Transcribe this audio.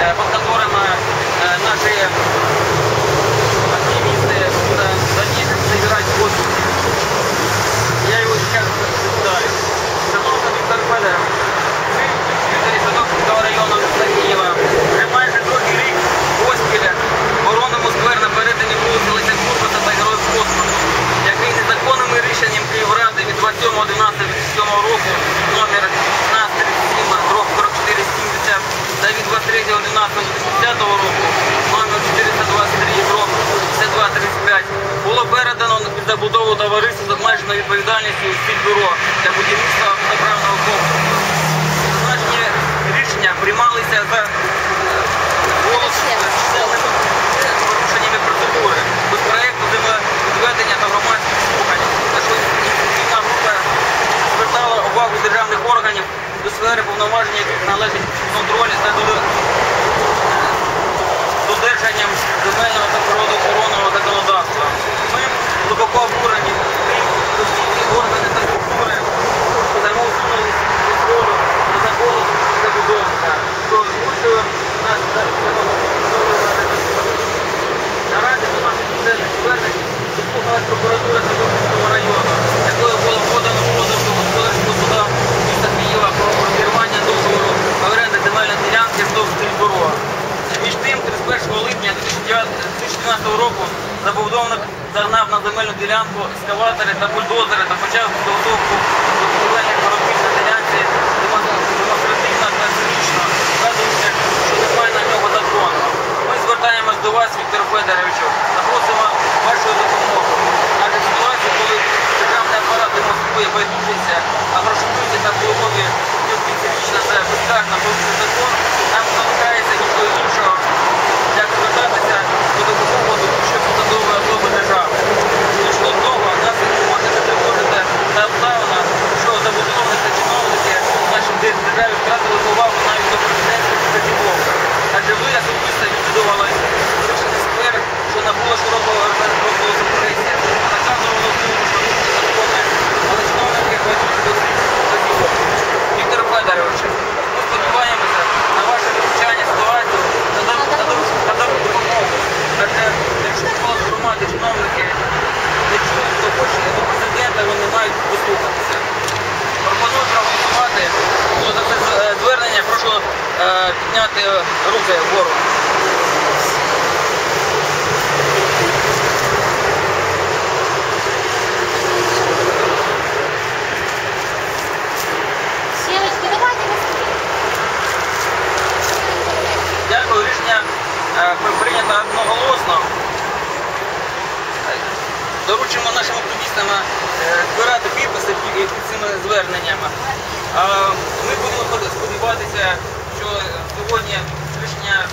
е, которым которыми року. Номер 423 рок 5235 було передано під забудову товариству з обмеженою відповідальністю бюро для будівництва автоправного комплексу. Зазначені рішення приймалися за голосом порушеннями процедури. Без проєкту землевідведення та громадських слухань, ініціативна група звертала увагу державних органів до сфери повноважень, яких належить контроль за дода- додержанням земельного та природоохоронного 2012 року забудовник загнав на земельну ділянку ескаватори та бульдозери та почав підготовку будівельних робіт на ділянці демон- демонстративно та цинічно, вказуючи, що немає на нього закону. Ми звертаємось до вас, Віктор Федоровичу, та просимо вашої допомоги. Адже ситуація, коли державний апарат демонструє байдужість, а грошовиці та впливові цинічно та безкарно порушують закон, нам підняти руки вгору. Дякую, рішення е, прийнято одноголосно. Е, Доручимо нашим активістам е, збирати підписи під під цими зверненнями. Ми будемо сподіватися, що сьогодні рішення